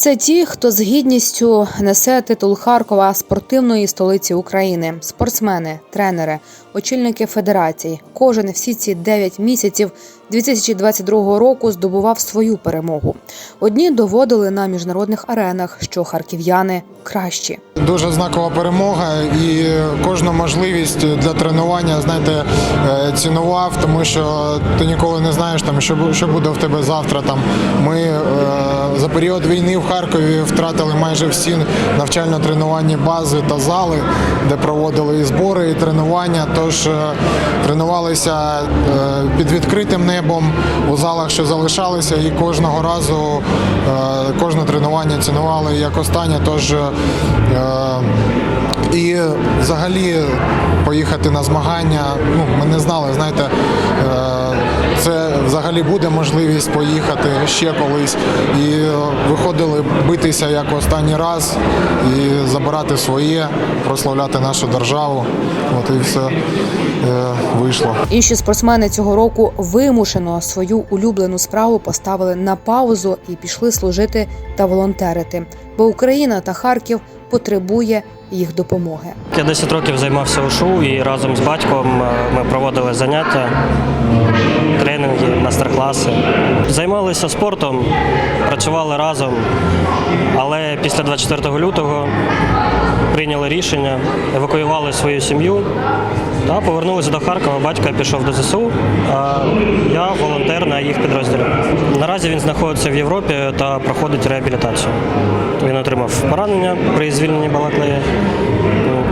Це ті, хто з гідністю несе титул Харкова спортивної столиці України, спортсмени, тренери, очільники федерацій. Кожен всі ці 9 місяців 2022 року здобував свою перемогу. Одні доводили на міжнародних аренах, що харків'яни кращі. Дуже знакова перемога і кожну можливість для тренування, знаєте, е, цінував, тому що ти ніколи не знаєш, там, що, що буде в тебе завтра. Там. Ми е, за період війни в Харкові втратили майже всі навчально-тренувальні бази та зали, де проводили і збори, і тренування. Тож е, тренувалися е, під відкритим небом у залах, що залишалися, і кожного разу е, кожне тренування цінували як останнє. Тож і взагалі поїхати на змагання. Ну, ми не знали, знаєте, це взагалі буде можливість поїхати ще колись. І е, виходили битися як останній раз і забирати своє, прославляти нашу державу. От і все е, вийшло. Інші спортсмени цього року вимушено свою улюблену справу поставили на паузу і пішли служити та волонтерити, бо Україна та Харків потребує їх допомоги. Я 10 років займався УШУ і разом з батьком е, ми проводили заняття, тренінги, майстер-класи. Займалися спортом, працювали разом, але після 24 лютого прийняли рішення, евакуювали свою сім'ю та повернулися до Харкова. Батько пішов до ЗСУ, а я волонтер на їх підрозділі. Наразі він знаходиться в Європі та проходить реабілітацію. Він отримав поранення при звільненні Балаклеї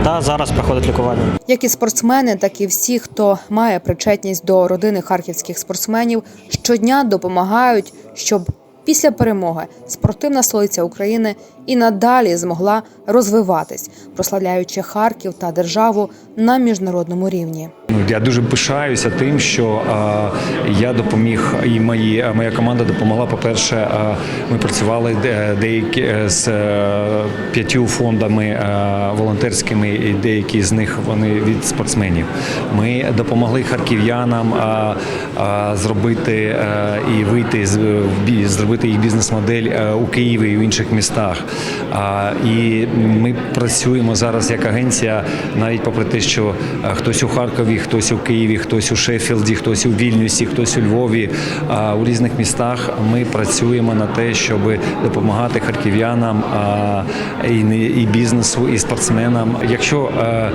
та зараз проходить лікування. Як і спортсмени, так і всі, хто має причетність до родини харківських спортсменів, щодня допомагають, щоб після перемоги спортивна столиця України і надалі змогла розвиватись, прославляючи Харків та державу на міжнародному рівні. Ну, Я дуже пишаюся тим, що я допоміг, і мої моя команда допомогла. По-перше, е, ми працювали деякі е, з е, п'ятью фондами е, волонтерськими, і деякі з них вони від спортсменів. Ми допомогли харків'янам зробити і вийти з зробити їх бізнес-модель у Києві і в інших містах. І ми працюємо зараз як агенція, навіть попри те, що хтось у Харкові, хтось у Києві, хтось у Шеффілді, хтось у Вільнюсі, хтось у Львові. У різних містах ми працюємо на те, щоб допомагати харків'янам і, не- і бізнесу, і спортсменам. Якщо е,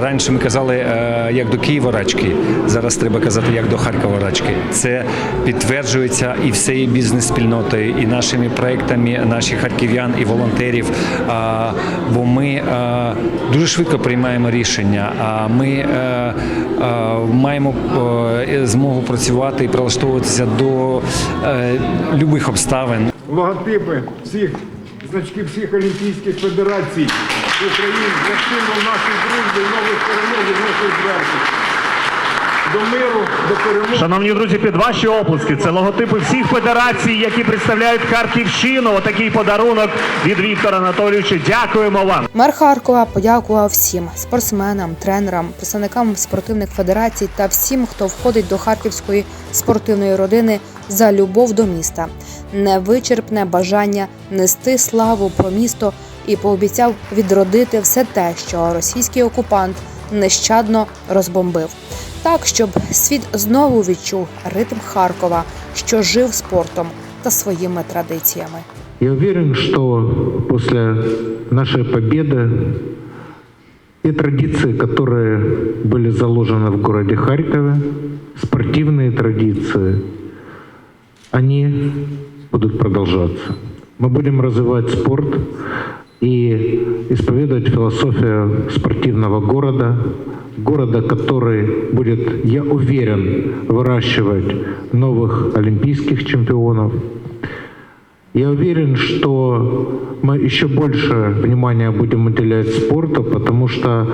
раніше ми казали е, як до Києва рачки, зараз треба казати як до Харкова рачки. Це підтверджується і всією бізнес-спільнотою, і нашими проектами, наших харків'ян і волонтерів. Бо ми е, дуже швидко приймаємо рішення. Ми маємо е, змогу працювати і прилаштовуватися до е, любих обставин. логотипи всіх значки всіх олімпійських федерацій України за символ нашої дружби, нових перемог і нашої звершень. До миру, до перемоги. Шановні друзі, під ваші оплески. Це логотипи всіх федерацій, які представляють Харківщину. Отакий подарунок від Віктора Анатолійовича. Дякуємо вам. Мер Харкова подякував всім спортсменам, тренерам, представникам спортивних федерацій та всім, хто входить до харківської спортивної родини за любов до міста, невичерпне бажання нести славу про місто і пообіцяв відродити все те, що російський окупант нещадно розбомбив Так, щоб світ знову відчув ритм Харкова, що жив спортом та своїми традиціями. Я уверен, что после нашей победы те традиции, которые были заложены в городе Харькове, спортивные традиции, они будут продолжаться. Мы будем развивать спорт и исповедовать философию спортивного города, города, который будет, я уверен, выращивать новых олимпийских чемпионов, я уверен, что мы еще больше внимания будем уделять спорту, потому что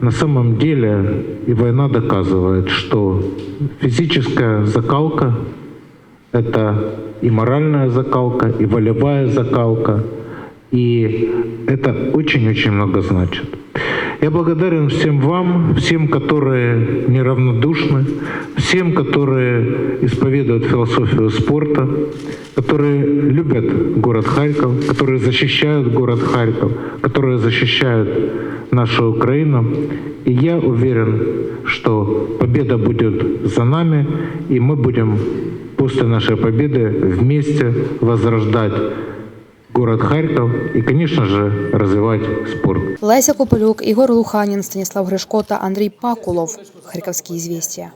на самом деле и война доказывает, что физическая закалка – это и моральная закалка, и волевая закалка, и это очень-очень много значит. Я благодарен всем вам, всем, которые неравнодушны, всем, которые исповедуют философию спорта, которые любят город Харьков, которые защищают город Харьков, которые защищают нашу Украину. И я уверен, что победа будет за нами, и мы будем после нашей победы вместе возрождать город Харьков и, конечно же, развивать спорт. Леся Кополюк, Ігор Луханін, Станіслав Гришко та Андрій Пакулов. Харківські звістя.